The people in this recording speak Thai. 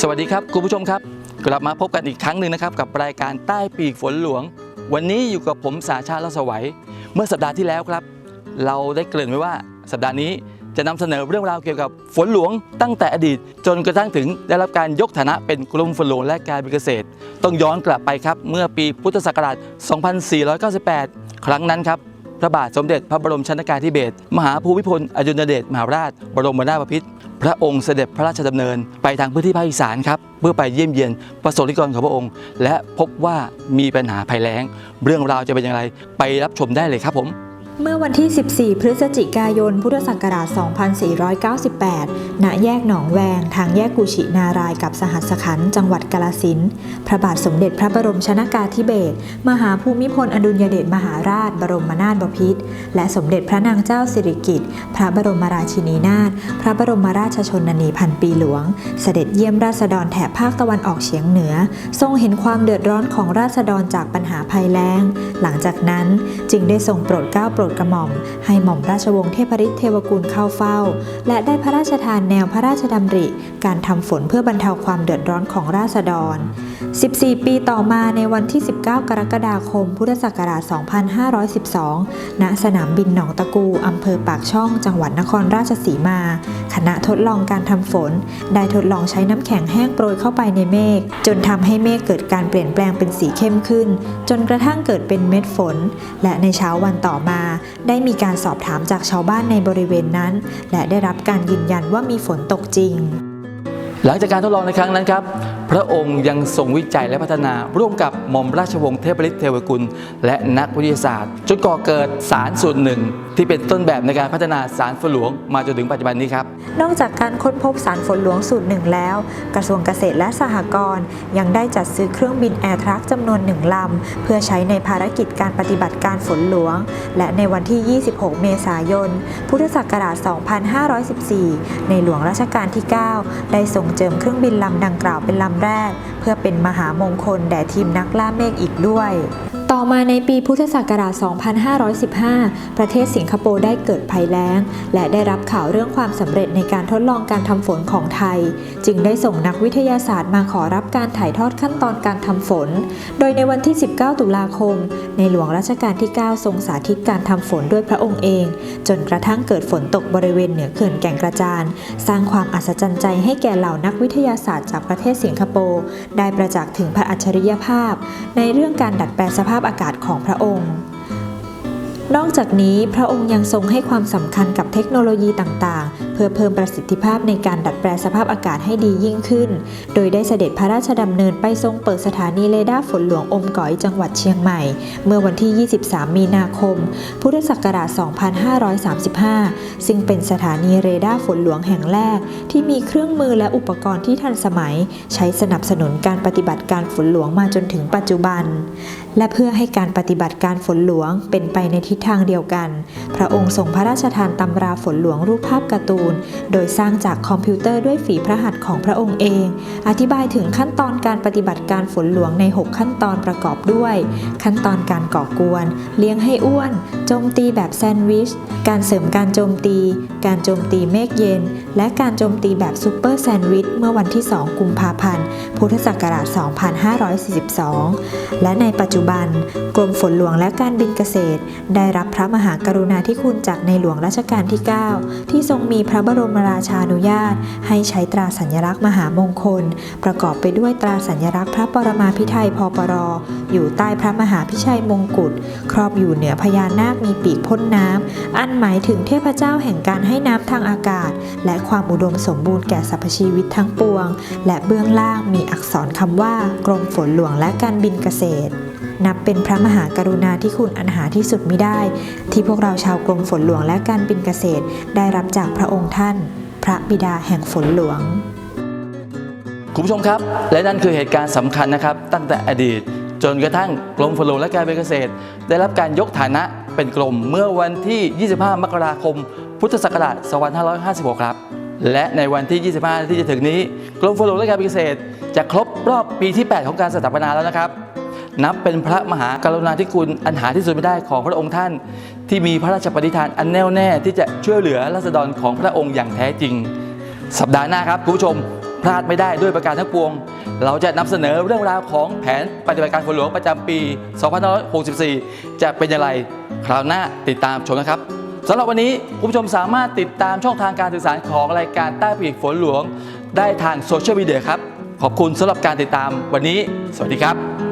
สวัสดีครับคุณผู้ชมครับ กลับมาพบกันอีกครั้งหนึ่งนะครับกับรายการใต้ปีกฝนหลวง วันนี้อยู่กับผมสาชาติลสวัย เมื่อสัปดาห์ที่แล้วครับ เราได้เกริ่นไว้ว่าสัปดาห์นี้จะนำเสนอเรื่องราวเกี่ยวกับฝนหลวงตั้งแต่อดีต จนกระทั่งถึงได้รับการยกฐานะเป็นกรมฝนหลวงและการเกษตร ต้องย้อนกลับไปครับเมื่อปีพุทธศักราช 2498 ครั้งนั้นครับ พระบาทสมเด็จพระบรมชนกาธิเบศรมหาภูมิพลอดุลยเดชมหาราช บรมนาถบพิตรพระองค์เสด็จพระราชดำเนินไปทางพื้นที่ภาคอีสานครับเพื่อไปเยี่ยมเยียนประสบนิกรของพระองค์ และพบว่ามีปัญหาภัยแล้ง เรื่องราวจะเป็นอย่างไร ไปรับชมได้เลยครับผม เมื่อวันที่ 14 พฤศจิกายน พุทธศักราช 2498 ณ แยกหนองแวง ทางแยกกุชินารายกับสหัสขันจังหวัดกาลสิน พระบาทสมเด็จพระบรมชนากาธิเบศร มหาภูมิพลอดุลยเดชมหาราช บรมนาถบพิตร และสมเด็จพระนางเจ้าสิริกิติ์ พระบรมราชินีนาถ พระบรมราชชนนีพันปีหลวง เสด็จเยี่ยมราษฎรแถบภาคตะวันออกเฉียงเหนือ ทรงเห็นความเดือดร้อนของราษฎรจากปัญหาภัยแล้ง หลังจากนั้นจึงได้ทรงโปรดเกล้าโปรดกระหม่อม ให้หม่อมราชวงศ์เทพฤทธิ์เทวกุลเข้าเฝ้า และได้พระราชทานแนวพระราชดำริ การทำฝนเพื่อบรรเทาความเดือดร้อนของราษฎร 14 ปีต่อมาในวันที่ 19 กรกฎาคม พุทธศักราช 2512 ณ สนามบินหนองตะกู อำเภอปากช่อง จังหวัดนครราชสีมา คณะทดลองการทำฝน ได้ทดลองใช้น้ำแข็งแห้งโปรยเข้าไปในเมฆ จนทำให้เมฆเกิดการเปลี่ยนแปลงเป็นสีเข้มขึ้น จนกระทั่งเกิดเป็นเม็ดฝน และในเช้าวันต่อมาได้มีการสอบถามจากชาวบ้านในบริเวณนั้น และได้รับการยืนยันว่ามีฝนตกจริง หลังจากการทดลองในครั้งนั้นครับ พระองค์ยังทรงวิจัยและพัฒนาร่วมกับหม่อมราชวงศ์เทพฤทธิ์เทวกุล และนักวิทยาศาสตร์ จนก่อเกิดสารสูตรหนึ่ง ที่เป็นต้นแบบในการพัฒนาสารฝนหลวงมาจนถึงปัจจุบันนี้ครับ นอกจากการค้นพบสารฝนหลวงสูตรหนึ่งแล้ว กระทรวงเกษตรและสหกรณ์ยังได้จัดซื้อเครื่องบินแอร์ทรัคจำนวนหนึ่งลำ เพื่อใช้ในภารกิจการปฏิบัติการฝนหลวง และในวันที่ 26 เมษายน พุทธศักราช 2514 ในหลวงรัชกาลที่ 9 ได้ส่งเจิมเครื่องบินลำดังกล่าวเป็นลำแรก เพื่อเป็นมหามงคลแด่ทีมนักล่าเมฆอีกด้วย ต่อมาในปีพุทธศักราช 2515 ประเทศสิงคโปร์ได้เกิดภัยแล้ง และได้รับข่าวเรื่องความสำเร็จในการทดลองการทำฝนของไทย จึงได้ส่งนักวิทยาศาสตร์มาขอรับการถ่ายทอดขั้นตอนการทำฝน โดยในวันที่ 19 ตุลาคม ในหลวงรัชกาลที่ 9 ทรงสาธิตการทำฝนด้วยพระองค์เอง จนกระทั่งเกิดฝนตกบริเวณเหนือเขื่อนแก่งกระจาน สร้างความอัศจรรย์ใจให้แก่เหล่านักวิทยาศาสตร์จากประเทศสิงคโปร์ ได้ประจักษ์ถึงพระอัจฉริยภาพ ในเรื่องการดัดแปลงสภาพอากาศของพระองค์ นอกจากนี้พระองค์ยังทรงให้ความสำคัญกับเทคโนโลยีต่างๆเพื่อเพิ่มประสิทธิภาพในการดัดแปลสภาพอากาศให้ดียิ่งขึ้น โดยได้เสด็จพระราชดำเนินไปทรงเปิดสถานีเรดาร์ฝนหลวงอมก๋อยจังหวัดเชียงใหม่ เมื่อวันที่ 23 มีนาคม พุทธศักราช 2535 ซึ่งเป็นสถานีเรดาร์ฝนหลวงแห่งแรก ที่มีเครื่องมือและอุปกรณ์ที่ทันสมัย ใช้สนับสนุนการปฏิบัติการฝนหลวงมาจนถึงปัจจุบัน และเพื่อให้การปฏิบัติการฝนหลวงเป็นไปในทิศทางเดียวกัน พระองค์ทรงพระราชทานตำราฝนหลวงรูปภาพการ์ตูนโดยสร้างจากคอมพิวเตอร์ด้วยฝีพระหัตถ์ของพระองค์เอง อธิบายถึงขั้นตอนการปฏิบัติการฝนหลวงใน 6 ขั้นตอนประกอบด้วย ขั้นตอนการก่อกวน เลี้ยงให้อ้วน จมตีแบบแซนด์วิช การเสริมการโจมตี การโจมตีเมฆเย็น และการโจมตีแบบซูเปอร์แซนด์วิช เมื่อวันที่ 2 กุมภาพันธ์ พุทธศักราช 2542 และในปัจจุบัน กรมฝนหลวงและการบินเกษตร ได้รับพระมหากรุณาธิคุณจากในหลวงรัชกาลที่ 9 ที่ทรงมีพระบรมราชานุญาต ให้ใช้ตราสัญลักษณ์มหามงคล ประกอบไปด้วยตราสัญลักษณ์พระปรมาภิไธยพปร อยู่ใต้พระมหาพิชัยมงกุฎครอบอยู่เหนือพญานาคมีปีกพ่นน้ำ อันหมายถึงเทพเจ้าแห่งการให้น้ำทางอากาศ และความอุดมสมบูรณ์แก่สรรพชีวิตทั้งปวง และเบื้องล่างมีอักษรคำว่ากรมฝนหลวงและการบินเกษตร นับเป็นพระมหากรุณาธิคุณอันหาที่สุดมิได้ ที่พวกเราชาวกรมฝนหลวงและการบินเกษตร ได้รับจากพระองค์ท่าน พระบิดาแห่งฝนหลวงคุณผู้ชมครับ และนั่นคือเหตุการณ์สำคัญนะครับ ตั้งแต่อดีต จนกระทั่งกรมฝนหลวงและการบินเกษตร ได้รับการยกฐานะ เป็นกรมเมื่อวันที่ 25 มกราคม พุทธศักราช 2556 ครับ และในวันที่ 25 ที่จะถึงนี้ กรมฝนหลวงและการบิเกษตร จะครบรอบปีที่ 8 ของการสถาปนาแล้วนะครับ นับเป็นพระมหากรุณาธิคุณอันหาที่สุดไม่ได้ของพระองค์ท่าน ที่มีพระราชปณิธานอันแน่วแน่ที่จะช่วยเหลือราษฎรของพระองค์อย่างแท้จริง สัปดาห์หน้าครับคุณผู้ชมพลาดไม่ได้ด้วยประการทั้งปวง เราจะนำเสนอเรื่องราวของแผนปฏิบัติการฝนหลวงประจำปี 2564 จะเป็นอย่างไร คราวหน้าติดตามชมนะครับสำหรับวันนี้คุณผู้ชมสามารถติดตามช่องทางการสื่อสารของรายการใต้ปีกฝนหลวง ได้ทางโซเชียลมีเดียครับ ขอบคุณสำหรับการติดตามวันนี้ สวัสดีครับ